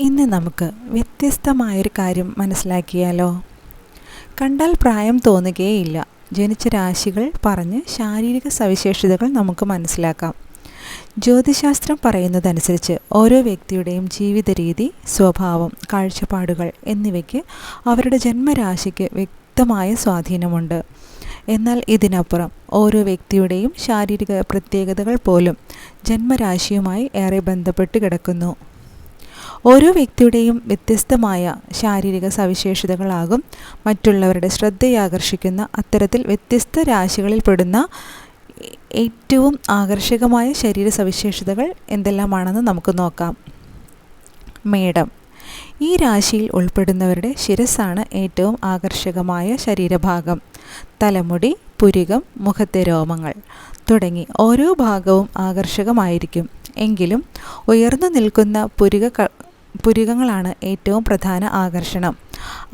ഇന്ന് നമുക്ക് വ്യത്യസ്തമായൊരു കാര്യം മനസ്സിലാക്കിയാലോ? കണ്ടാൽ പ്രായം തോന്നുകയേയില്ല. ജനിച്ച രാശികൾ പറഞ്ഞ് ശാരീരിക സവിശേഷതകൾ നമുക്ക് മനസ്സിലാക്കാം. ജ്യോതിശാസ്ത്രം പറയുന്നതനുസരിച്ച് ഓരോ വ്യക്തിയുടെയും ജീവിത രീതി സ്വഭാവം കാഴ്ചപ്പാടുകൾ എന്നിവയ്ക്ക് അവരുടെ ജന്മരാശിക്ക് വ്യക്തമായ സ്വാധീനമുണ്ട്. എന്നാൽ ഇതിനപ്പുറം ഓരോ വ്യക്തിയുടെയും ശാരീരിക പ്രത്യേകതകൾ പോലും ജന്മരാശിയുമായി ഏറെ ബന്ധപ്പെട്ട് കിടക്കുന്നു. ഓരോ വ്യക്തിയുടെയും വ്യത്യസ്തമായ ശാരീരിക സവിശേഷതകളാകും. മറ്റുള്ളവരുടെ ശ്രദ്ധയാകർഷിക്കുന്ന അത്തരത്തിൽ വ്യത്യസ്ത രാശികളിൽപ്പെടുന്ന ഏറ്റവും ആകർഷകമായ ശരീര സവിശേഷതകൾ എന്തെല്ലാമാണെന്ന് നമുക്ക് നോക്കാം. മേടം. ഈ രാശിയിൽ ഉൾപ്പെടുന്നവരുടെ ശിരസ്സാണ് ഏറ്റവും ആകർഷകമായ ശരീരഭാഗം. തലമുടി പുരികം മുഖത്തെ രോമങ്ങൾ തുടങ്ങി ഓരോ ഭാഗവും ആകർഷകമായിരിക്കും. എങ്കിലും ഉയർന്നു നിൽക്കുന്ന പുരിക പുരികങ്ങളാണ് ഏറ്റവും പ്രധാന ആകർഷണം.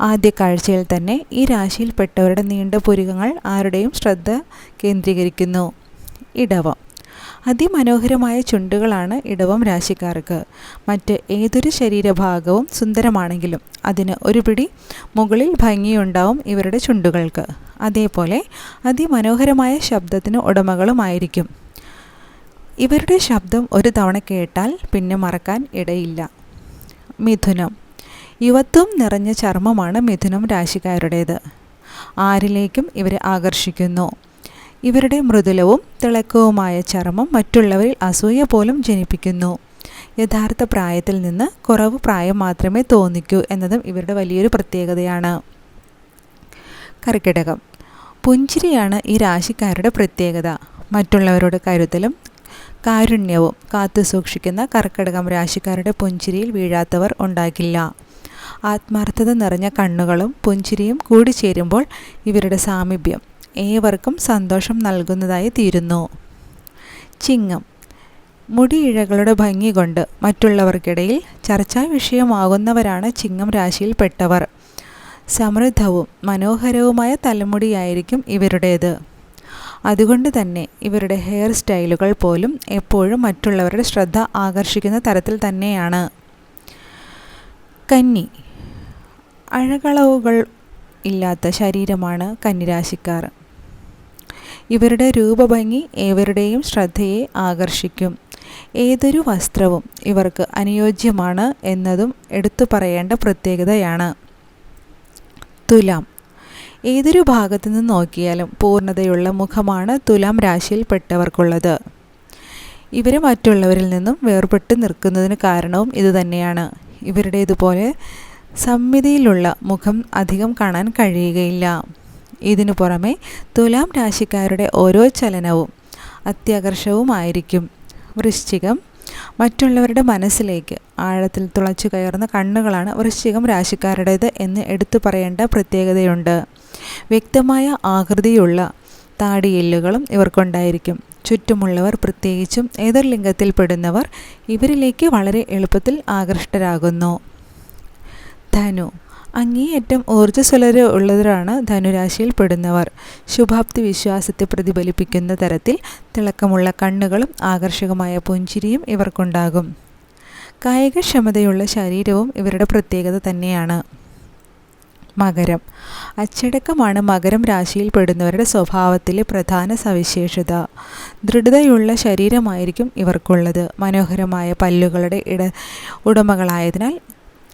ആദ്യ കാഴ്ചയിൽ തന്നെ ഈ രാശിയിൽപ്പെട്ടവരുടെ നീണ്ട പുരികങ്ങൾ ആരുടെയും ശ്രദ്ധ കേന്ദ്രീകരിക്കുന്നു. ഇടവം. അതിമനോഹരമായ ചുണ്ടുകളാണ് ഇടവം രാശിക്കാർക്ക്. മറ്റ് ഏതൊരു ശരീരഭാഗവും സുന്ദരമാണെങ്കിലും അതിന് ഒരു പിടി മുകളിൽ ഭംഗിയുണ്ടാവും ഇവരുടെ ചുണ്ടുകൾക്ക്. അതേപോലെ അതിമനോഹരമായ ശബ്ദത്തിന് ഉടമകളുമായിരിക്കും. ഇവരുടെ ശബ്ദം ഒരു തവണ കേട്ടാൽ പിന്നെ മറക്കാൻ ഇടയില്ല. മിഥുനം. യുവത്വം നിറഞ്ഞ ചർമ്മമാണ് മിഥുനം രാശിക്കാരുടേത്. ആരിലേക്കും ഇവരെ ആകർഷിക്കുന്നു. ഇവരുടെ മൃദുലവും തിളക്കവുമായ ചർമ്മം മറ്റുള്ളവരിൽ അസൂയ പോലും ജനിപ്പിക്കുന്നു. യഥാർത്ഥ പ്രായത്തിൽ നിന്ന് കുറവ് പ്രായം മാത്രമേ തോന്നിക്കൂ എന്നതും ഇവരുടെ വലിയൊരു പ്രത്യേകതയാണ്. കർക്കിടകം. പുഞ്ചിരിയാണ് ഈ രാശിക്കാരുടെ പ്രത്യേകത. മറ്റുള്ളവരോട് കരുതലും കാരുണ്യവും കാത്തു സൂക്ഷിക്കുന്ന കർക്കിടകം രാശിക്കാരുടെ പുഞ്ചിരിയിൽ വീഴാത്തവർ ഉണ്ടാകില്ല. ആത്മാർത്ഥത നിറഞ്ഞ കണ്ണുകളും പുഞ്ചിരിയും കൂടിച്ചേരുമ്പോൾ ഇവരുടെ സാമീപ്യം ഏവർക്കും സന്തോഷം നൽകുന്നതായി തീരുന്നു. ചിങ്ങം മുടിയിഴകളുടെ ഭംഗി കൊണ്ട് മറ്റുള്ളവർക്കിടയിൽ ചർച്ചാ വിഷയമാകുന്നവരാണ് ചിങ്ങം രാശിയിൽപ്പെട്ടവർ. സമൃദ്ധവും മനോഹരവുമായ തലമുടിയായിരിക്കും ഇവരുടേത്. അതുകൊണ്ട് തന്നെ ഇവരുടെ ഹെയർ സ്റ്റൈലുകൾ പോലും എപ്പോഴും മറ്റുള്ളവരുടെ ശ്രദ്ധ ആകർഷിക്കുന്ന തരത്തിൽ തന്നെയാണ്. കന്നി. അഴകളവുകൾ ഇല്ലാത്ത ശരീരമാണ് കന്നിരാശിക്കാർ. ഇവരുടെ രൂപഭംഗി ഏവരുടെയും ശ്രദ്ധയെ ആകർഷിക്കും. ഏതൊരു വസ്ത്രവും ഇവർക്ക് അനുയോജ്യമാണ് എന്നതും എടുത്തു പറയേണ്ട പ്രത്യേകതയാണ്. തുലാം. ഏതൊരു ഭാഗത്തു നിന്ന് നോക്കിയാലും പൂർണതയുള്ള മുഖമാണ് തുലാം രാശിയിൽപ്പെട്ടവർക്കുള്ളത്. ഇവർ മറ്റുള്ളവരിൽ നിന്നും വേർപെട്ട് നിൽക്കുന്നതിന് കാരണവും ഇതുതന്നെയാണ് ഇവരുടേതുപോലെ സംമിതിയിലുള്ള മുഖം അധികം കാണാൻ കഴിയുകയില്ല. ഇതിനു പുറമെ തുലാം രാശിക്കാരുടെ ഓരോ ചലനവും അത്യാകർഷവുമായിരിക്കും. വൃശ്ചികം മറ്റുള്ളവരുടെ മനസ്സിലേക്ക് ആഴത്തിൽ തുളച്ചു കയറുന്ന കണ്ണുകളാണ് വൃശ്ചികം രാശിക്കാരുടേത് എന്ന് എടുത്തു പറയേണ്ട പ്രത്യേകതയുണ്ട്. വ്യക്തമായ ആകൃതിയുള്ള താടിയെല്ലുകളും ഇവർക്കുണ്ടായിരിക്കും. ചുറ്റുമുള്ളവർ പ്രത്യേകിച്ചും എതിർ ലിംഗത്തിൽപ്പെടുന്നവർ ഇവരിലേക്ക് വളരെ എളുപ്പത്തിൽ ആകൃഷ്ടരാകുന്നു. ധനു. അങ്ങേയറ്റം ഊർജസ്വലര ഉള്ളവരാണ് ധനുരാശിയിൽ പെടുന്നവർ ശുഭാപ്തി വിശ്വാസത്തെ പ്രതിഫലിപ്പിക്കുന്ന തരത്തിൽ തിളക്കമുള്ള കണ്ണുകളും ആകർഷകമായ പുഞ്ചിരിയും ഇവർക്കുണ്ടാകും. കായികക്ഷമതയുള്ള ശരീരവും ഇവരുടെ പ്രത്യേകത തന്നെയാണ്. മകരം. അച്ചടക്കമാണ് മകരം രാശിയിൽ പെടുന്നവരുടെ സ്വഭാവത്തിലെ പ്രധാന സവിശേഷത. ദൃഢതയുള്ള ശരീരമായിരിക്കും ഇവർക്കുള്ളത്. മനോഹരമായ പല്ലുകളുടെ ഇട ഉടമകളായതിനാൽ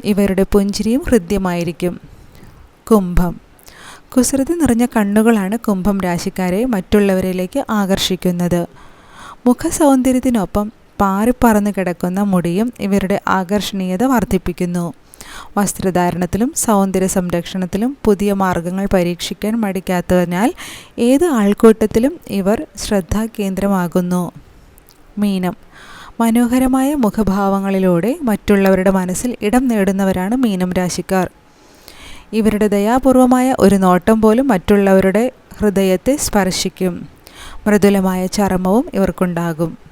ഇവരുടെ പുഞ്ചിരിയും ഹൃദ്യമായിരിക്കും. കുംഭം. കുസൃതി നിറഞ്ഞ കണ്ണുകളാണ് കുംഭം രാശിക്കാരെ മറ്റുള്ളവരിലേക്ക് ആകർഷിക്കുന്നത്. മുഖസൗന്ദര്യത്തിനൊപ്പം പാറിപ്പറന്നു കിടക്കുന്ന മുടിയും ഇവരുടെ ആകർഷണീയത വർദ്ധിപ്പിക്കുന്നു. വസ്ത്രധാരണത്തിലും സൗന്ദര്യ സംരക്ഷണത്തിലും പുതിയ മാർഗങ്ങൾ പരീക്ഷിക്കാൻ മടിക്കാത്തതിനാൽ ഏത് ആൾക്കൂട്ടത്തിലും ഇവർ ശ്രദ്ധാകേന്ദ്രമാകുന്നു. മീനം. മനോഹരമായ മുഖഭാവങ്ങളിലൂടെ മറ്റുള്ളവരുടെ മനസ്സിൽ ഇടം നേടുന്നവരാണ് മീനം രാശിക്കാർ. ഇവരുടെ ദയാപൂർവമായ ഒരു നോട്ടം പോലും മറ്റുള്ളവരുടെ ഹൃദയത്തെ സ്പർശിക്കും. മൃദുലമായ ചർമ്മവും ഇവർക്കുണ്ടാകും.